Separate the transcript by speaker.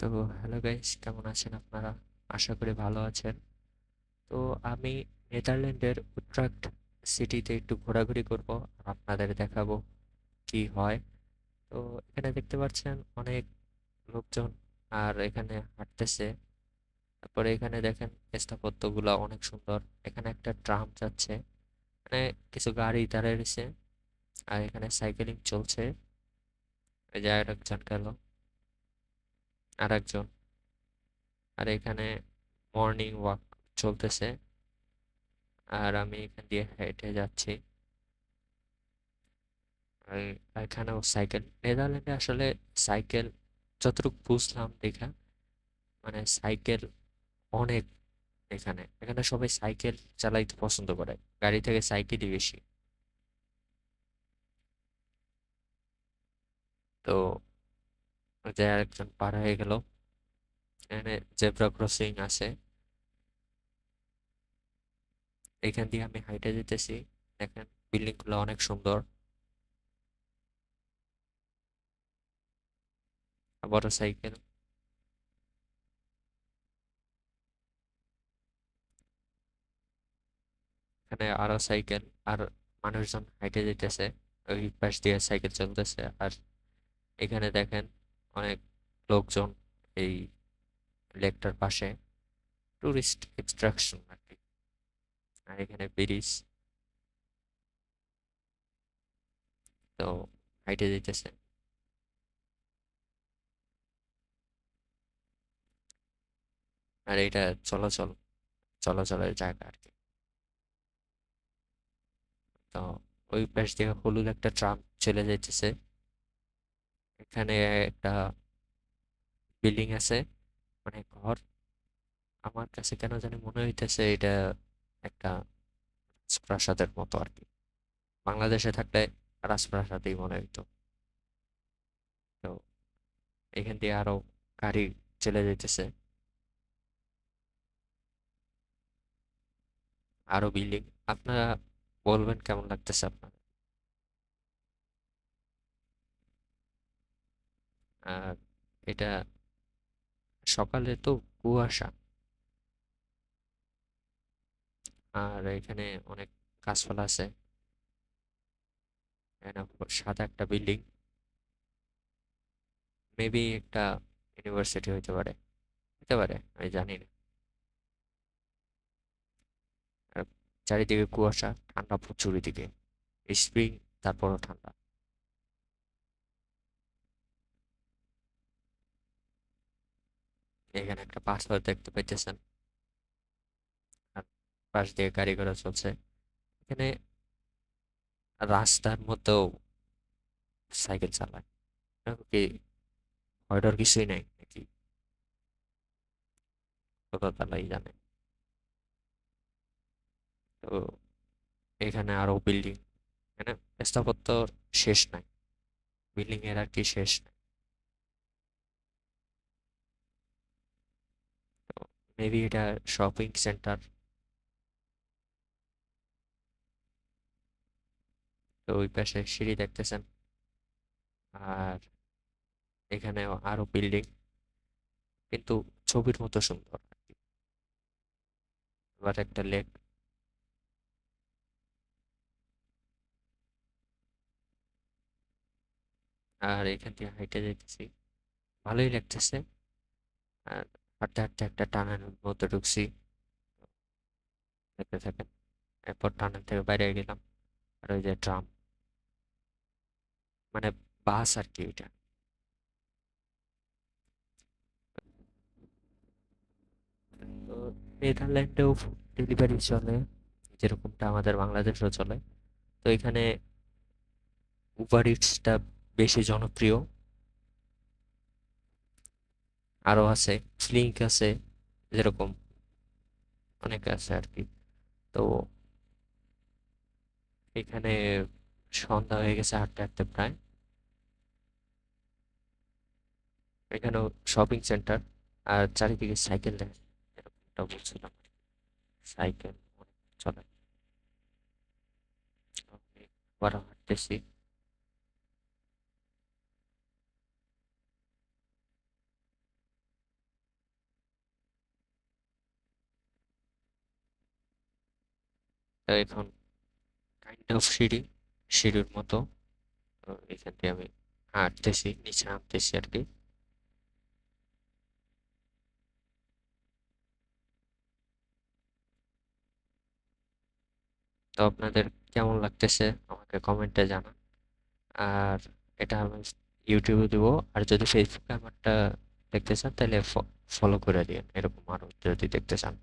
Speaker 1: তো hello guys কেমন আছেন আপনারা? আশা করি ভালো আছেন। তো আমি নেদারল্যান্ডের উট্রাক্ট সিটিতে একটু ঘোরাঘুরি করব, আর আপনাদের দেখাবো কি হয়। তো এখানে দেখতে পাচ্ছেন অনেক লোকজন আর এখানে হাঁটতেছে। তারপরে এখানে দেখেন স্থাপত্যগুলো অনেক সুন্দর। এখানে একটা ট্রাম যাচ্ছে মানে কিছু গাড়ি দাঁড়িয়ে রয়েছে, আর এখানে সাইকেলিং চলছে। এই যে আরেকজন গেল আরেকজন। আর এখানে মর্নিং ওয়াক চলতেছে। আর আমি এখান দিয়ে হেঁটে যাচ্ছি। আর এখানেও সাইকেল নেদারল্যান্ডে আসলে সাইকেল যতটুকু বুঝলাম দেখা মানে সাইকেল অনেক এখানে। এখানে সবাই সাইকেল চালাইতে পছন্দ করে। গাড়ি থেকে সাইকেলই বেশি। তো যে আরেকজন পার হয়ে গেল। এখানে জেব্রা ক্রসিং আছে। এখান দিয়ে আমি হাইটে যেতেছি। দেখেন বিল্ডিংগুলো অনেক সুন্দর। আবারও সাইকেল এখানে আরও সাইকেল আর মানুষজন হাইটে যেতেছে। ওই পাশ দিয়ে সাইকেল চলতেছে। আর এখানে দেখেন অনেক লোকজন এই লেকটার পাশে টুরিস্ট এক্সট্রাকশন আর কি। আর এখানে ব্রিজ তো হাইটে যেতেছে। আর এটা চলাচল, চলাচলের জায়গা আর কি। তো ওই পাশ দিয়ে হলুদ একটা ট্রাম চলে যাইতেছে। এখানে একটা বিল্ডিং আছে মানে ঘর। আমার কাছে কেন জানি মনে হইতেছে এটা একটা রাজপ্রাসাদের মতো আর কি। বাংলাদেশে থাকলে রাজপ্রাসাদই মনে হইতো। তো এখান দিয়ে আরও গাড়ি চলে যাইতেছে। আরও বিল্ডিং, আপনারা বলবেন কেমন লাগতেছে আপনার আর এটা সকালে তো কুয়াশা। আর এখানে অনেক গাছপালা আছে। সাদা একটা বিল্ডিং। মেবি একটা ইউনিভার্সিটি হইতে পারে। হতে পারে, আমি জানি না। চারিদিকে কুয়াশা, ঠান্ডা প্রচুর দিকে স্প্রিং তারপরও ঠান্ডা। এখানে একটা পাথর দেখতে পাইতেছেন। পাশ দিয়ে গাড়ি ঘোড়া চলছে। এখানে রাস্তার মধ্যেও সাইকেল চালায়। কি কিছুই নাই নাকি? কত তালাই জানে? তো এখানে আরও বিল্ডিং এখানে স্থাপত্য শেষ নাই। বিল্ডিং এর আর কি শেষ নাই। মেবি এটা শপিং সেন্টার তো ওই পাশে সিঁড়ি দেখতেছেন। আর এখানে আরও বিল্ডিং। কিন্তু ছবির মতো সুন্দর আবার একটা লেক। আর এখান থেকে হাইটে যেতেছি ভালোই লাগতেছে। আর হাঁটতে হাঁটতে একটা টানের মধ্যে ঢুকছি দেখতে থাকেন এরপর টানেল থেকে বাইরে গেলাম আর ওই যে ট্রাম মানে বাস আর কি ওইটা তো নেদারল্যান্ডেও ডেলিভারি চলে যেরকমটা আমাদের বাংলাদেশেও চলে তো এখানে উবার ইটসটা বেশি জনপ্রিয় আরও আছে স্লিঙ্ক আছে, যেরকম অনেক আছে আর কি। তো এখানে সন্ধ্যা হয়ে গেছে হাঁটতে হাঁটতে প্রায়। এখানেও শপিং সেন্টার আর চারিদিকে সাইকেল দেখা বলছিলাম। সাইকেল চলে। আবার হাঁটতেছি। এটা এখন কাইন্ড অফ সিঁড়ি, সিঁড়ির মতো। এখান দিয়ে আমি হাঁটতেছি, নিচে নামতেছি আর কি। তো আপনাদের কেমন লাগতেছে আমাকে কমেন্টে জানান। আর এটা আমি ইউটিউবে দিব। আর যদি ফেসবুকে আমারটা দেখতে চান, তাহলে ফলো করে দিন এরকম আরও যদি দেখতে চান।